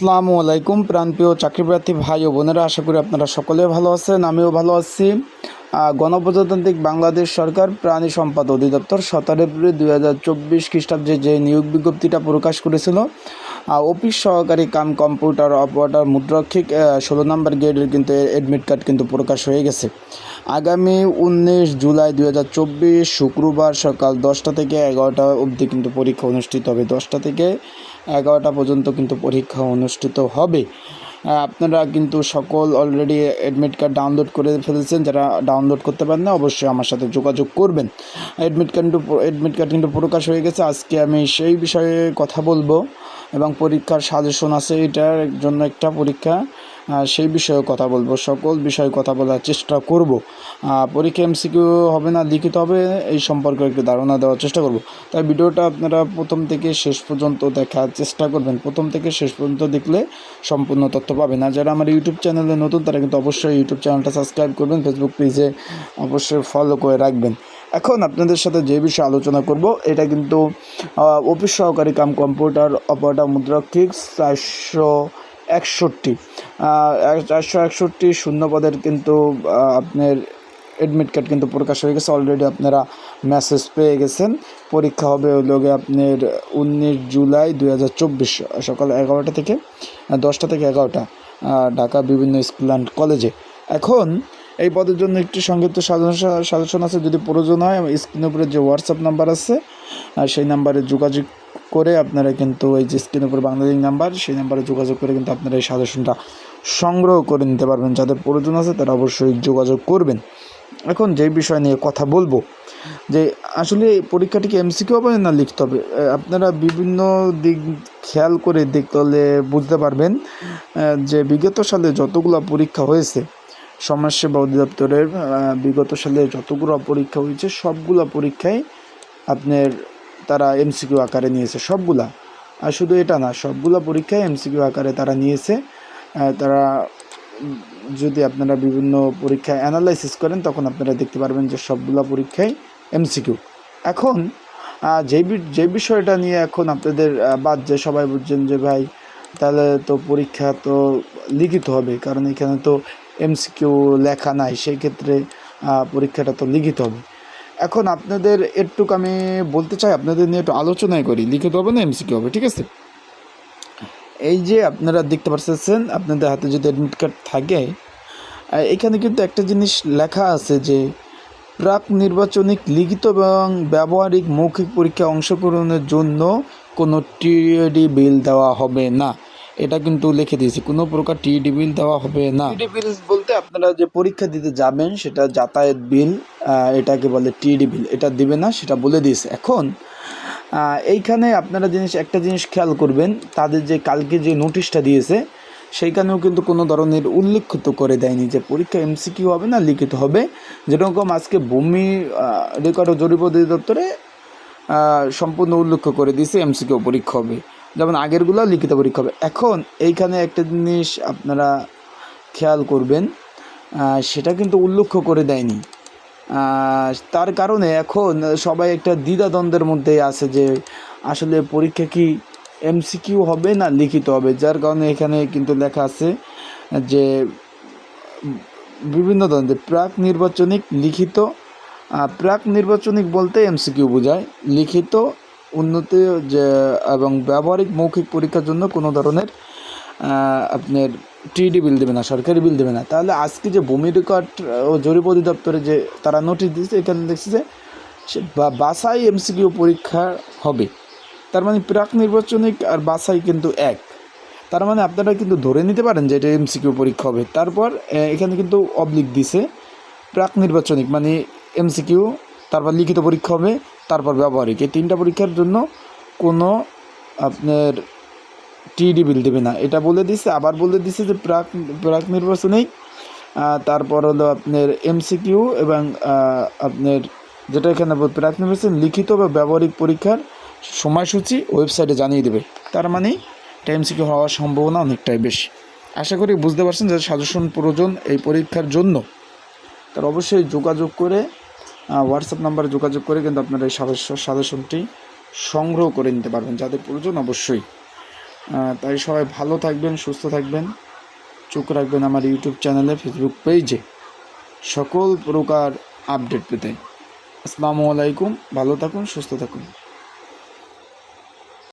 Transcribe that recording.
আসসালামু আলাইকুম, প্রাণপ্রিয় চাকরিপ্রার্থী ভাই ও বোনেরা, আশা করি আপনারা সকলে ভালো আছেন, আমিও ভালো আছি। গণপ্রজাতান্ত্রিক বাংলাদেশ সরকার প্রাণী সম্পদ অধিদপ্তর সতেরো এপ্রিল দুই হাজার চব্বিশ খ্রিস্টাব্দে যে নিয়োগ বিজ্ঞপ্তিটা প্রকাশ করেছিল অফিস সহকারী কাম কম্পিউটার অপারেটর মুদ্রাক্ষিক ষোলো নম্বর গ্রেডের কিন্তু অ্যাডমিট কার্ড কিন্তু প্রকাশ হয়ে গেছে। আগামী উনিশ জুলাই দুই হাজার চব্বিশ শুক্রবার সকাল দশটা থেকে এগারোটা অবধি কিন্তু পরীক্ষা অনুষ্ঠিত হবে। দশটা থেকে এগারোটা পর্যন্ত কিন্তু পরীক্ষা অনুষ্ঠিত হবে। আপনারা কিন্তু সকল অলরেডি অ্যাডমিট কার্ড ডাউনলোড করে ফেলেছেন। যারা ডাউনলোড করতে পারেন না, অবশ্যই আমার সাথে যোগাযোগ করবেন। অ্যাডমিট কার্ড অ্যাডমিট কার্ড কিন্তু প্রকাশ হয়ে গেছে। আজকে আমি সেই বিষয়ে কথা বলব এবং পরীক্ষার সাজেশন আছে। এটার জন্য একটা পরীক্ষা। সেই বিষয়ে কথা বলব, সকল বিষয়ে কথা বলার চেষ্টা করব। পরীক্ষা এমসিকিউ হবে না, লিখিত হবে, এই সম্পর্কে একটু ধারণা দেওয়ার চেষ্টা করব। তাই ভিডিওটা আপনারা প্রথম থেকে শেষ পর্যন্ত দেখার চেষ্টা করবেন। প্রথম থেকে শেষ পর্যন্ত দেখলে সম্পূর্ণ তথ্য পাবেন। আর যারা আমার ইউটিউব চ্যানেলে নতুন, তারা কিন্তু অবশ্যই ইউটিউব চ্যানেলটা সাবস্ক্রাইব করবেন ফেসবুক পেজে অবশ্যই ফলো করে রাখবেন। এখন আপনাদের সাথে যে বিষয়ে আলোচনা করব, এটা কিন্তু অফিস সহকারী কাম কম্পিউটার অপারেটর মুদ্রাক্ষিক চারশো একষট্টি। চারশো একষট্টি শূন্য পদের কিন্তু আপনার অ্যাডমিট কার্ড কিন্তু প্রকাশ হয়ে গেছে। অলরেডি আপনারা মেসেজ পেয়ে গেছেন। পরীক্ষা হবে হলো গিয়ে আপনার উনিশ জুলাই দুই হাজার চব্বিশ সকাল এগারোটা থেকে দশটা থেকে এগারোটা ঢাকা বিভিন্ন স্কুল অ্যান্ড কলেজে এখন এই পদের জন্য একটি সংক্ষিপ্ত সাজেশন আছে। যদি প্রয়োজন হয় স্ক্রিনের উপরে যে হোয়াটসঅ্যাপ নাম্বার আছে সেই নাম্বারে যোগাযোগ করে আপনারা কিন্তু, এই যে স্ক্রিনের উপরে বাংলাদেশ নাম্বার সেই নাম্বারে যোগাযোগ করে কিন্তু আপনারা এই সাজেশনটা সংগ্রহ করে নিতে পারবেন, যাদের প্রয়োজন আছে তারা অবশ্যই যোগাযোগ করবেন। এখন যেই বিষয় নিয়ে কথা বলব, যে আসলে পরীক্ষাটি কি এমসিকিউ হবে না লিখতে হবে? আপনারা বিভিন্ন দিক খেয়াল করে দেখতে হলে বুঝতে পারবেন যে বিগত সালে যতগুলো পরীক্ষা হয়েছে, সমাজসেবা অধিদপ্তরের বিগত সালে যতগুলো পরীক্ষা হয়েছে, সবগুলো পরীক্ষায় আপনার তারা এমসিকিউ আকারে নিয়েছে, সবগুলা। আর শুধু এটা না, সবগুলো পরীক্ষায় এমসিকিউ আকারে তারা নিয়েছে। তারা যদি আপনারা বিভিন্ন পরীক্ষায় অ্যানালাইসিস করেন, তখন আপনারা দেখতে পারবেন যে সবগুলো পরীক্ষায় এমসিকিউ এখন যে যে বিষয়টা নিয়ে এখন আপনাদের বাদ যে সবাই বুঝছেন যে ভাই, তাহলে তো পরীক্ষা তো লিখিত হবে, কারণ এখানে তো এমসিকিউ লেখা নাই, সেই ক্ষেত্রে পরীক্ষাটা তো লিখিত হবে। এখন আপনাদের একটুকু আমি বলতে চাই, আপনাদের নিয়ে একটু আলোচনাই করি, লিখিত হবে না এমসিকিউ হবে, ঠিক আছে? এই যে আপনারা দেখতে পাচ্ছেন আপনাদের হাতে যদি অ্যাডমিট কার্ড থাকে এখানে কিন্তু একটা জিনিস লেখা আছে যে, প্রাক নির্বাচনিক লিখিত এবং ব্যবহারিক মৌখিক পরীক্ষায় অংশগ্রহণের জন্য কোনো টিডি বিল দেওয়া হবে না। এটা কিন্তু লিখে দিয়েছি, কোনো প্রকার টিডি বিল দেওয়া হবে না। টিডি বিল বলতে আপনারা যে পরীক্ষা দিতে যাবেন, সেটা যাতায়াত বিল এটাকে বলে টিডি বিল, এটা দিবে না, সেটা বলে দিয়েছে। এখন এইখানে আপনারা জিনিস একটা জিনিস খেয়াল করবেন, তাদের যে কালকে যে নোটিশটা দিয়েছে, সেইখানেও কিন্তু কোনো ধরনের উল্লেখিত করে দেয়নি যে পরীক্ষা এমসিকিউ হবে না, লিখিত হবে। যেরকম আজকে ভূমি রেকর্ড ও জরিপ অধিদপ্তরে সম্পূর্ণ উল্লেখ করে দিয়েছে এমসিকিউ পরীক্ষা হবে। যেমন আগেরগুলো লিখিত পরীক্ষা হবে। এখন এইখানে একটা জিনিস আপনারা খেয়াল করবেন সেটা কিন্তু উল্লেখ করে দেয়নি। তার কারণে এখন সবাই একটা দ্বিধাদ্বন্দ্বের মধ্যে আছে যে আসলে পরীক্ষা কি এমসিকিউ হবে না লিখিত হবে? যার কারণে এখানে কিন্তু লেখা আছে যে বিভিন্ন ধরনের প্রাক নির্বাচনিক, লিখিত প্রাক নির্বাচনিক বলতে এমসিকিউ বোঝায়। লিখিত, উন্নতি যে, এবং ব্যবহারিক মৌখিক পরীক্ষার জন্য কোনো ধরনের আপনার টিডি বিল দেবে না, সরকারি বিল দেবে না। তাহলে আজকে যে ভূমি রেকর্ড, ও জরিপ অধিদপ্তরে যে তারা নোটিশ দিয়েছে, এখানে দেখছে যে বাসাই এমসিকিউ পরীক্ষা হবে। তার মানে প্রাক নির্বাচনিক আর বাসাই কিন্তু এক। তার মানে আপনারা কিন্তু ধরে নিতে পারেন যে এটা এমসিকিউ পরীক্ষা হবে। তারপর এখানে কিন্তু অবলিক দিছে প্রাক নির্বাচনিক মানে এমসিকিউ তারপর লিখিত পরীক্ষা হবে, তারপর ব্যবহারিক। এই তিনটা পরীক্ষার জন্য কোনো আপনার টিডি বিল দেবে না। এটা বলে দিছে আবার বলে দিছে যে প্রাক প্রাক নির্বাচনিক আহ, তারপর হলো আপনার এমসিকিউ এবং আপনার যেটা এখানে প্রাক নির্বাচন লিখিত বা ব্যবহারিক পরীক্ষার সময়সূচি ওয়েবসাইটে জানিয়ে দেবে। তার মানে এটা এমসিকিউ হওয়ার সম্ভাবনা অনেকটাই বেশি। আশা করি বুঝতে পারছেন যে সাজেশন প্রয়োজন এই পরীক্ষার জন্য। তার অবশ্যই যোগাযোগ করে হোয়াটসঅ্যাপ নাম্বারে যোগাযোগ করে কিন্তু আপনারা এই সাজেশনটি সংগ্রহ করে নিতে পারবেন। যাদের প্রয়োজন অবশ্যই। তাই সবাই ভালো থাকবেন, সুস্থ থাকবেন। চোখ রাখবেন আমার ইউটিউব চ্যানেলে ফেসবুক পেজে। সকল প্রকার আপডেট পেতে। আসসালামু আলাইকুম, ভালো থাকুন, সুস্থ থাকুন।